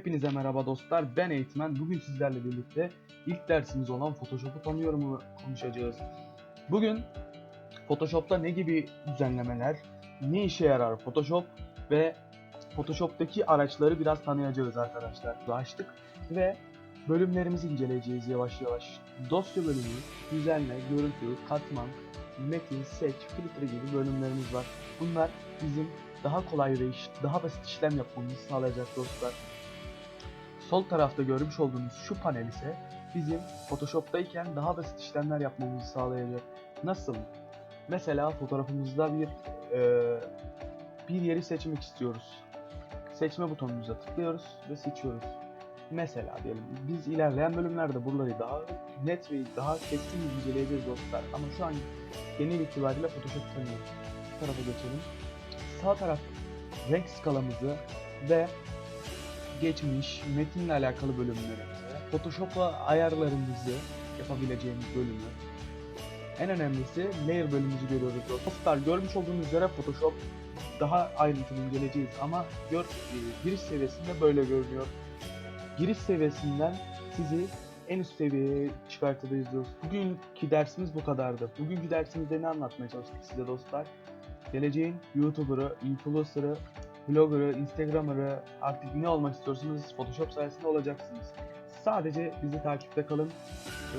Hepinize merhaba dostlar. Ben Eğitmen. Bugün sizlerle birlikte ilk dersimiz olan Photoshop'u tanıyorumu konuşacağız. Bugün Photoshop'ta ne gibi düzenlemeler, ne işe yarar Photoshop ve Photoshop'taki araçları biraz tanıyacağız arkadaşlar. Açtık ve bölümlerimizi inceleyeceğiz yavaş yavaş. Dosya bölümü, düzenle, görüntü, katman, metin, seç, filtre gibi bölümlerimiz var. Bunlar bizim daha kolay ve iş, daha basit işlem yapmamızı sağlayacak dostlar. Sol tarafta görmüş olduğunuz şu panel ise bizim Photoshop'tayken daha basit işlemler yapmamızı sağlayacak. Nasıl? Mesela fotoğrafımızda bir eee, bir yeri seçmek istiyoruz. Seçme butonumuza tıklıyoruz ve seçiyoruz. Mesela diyelim biz ilerleyen bölümlerde buraları daha net ve daha keskin inceleyeceğiz dostlar. Ama şu an genel itibariyle Photoshop tanıyoruz. Bu tarafa geçelim. Sağ taraf renk skalamızı ve geçmiş metinle alakalı bölümlerimizi, Photoshop'a ayarlarımızı yapabileceğimiz bölümü. En önemlisi layer bölümümüzü görüyoruz. Dostlar görmüş olduğunuz üzere Photoshop daha ayrıntılı inceleyeceğiz ama gör, e, giriş seviyesinde böyle görünüyor. Giriş seviyesinden sizi en üst seviyeye çıkartacağız dostlar. Bugünkü dersimiz bu kadardı. Bugünkü dersimizde ne anlatmaya çalıştık size dostlar? Geleceğin YouTuber'ı, influencer'ı, blogger'ı, instagram'ı artık ne olmak istiyorsanız Photoshop sayesinde olacaksınız. Sadece bizi takipte kalın. Ve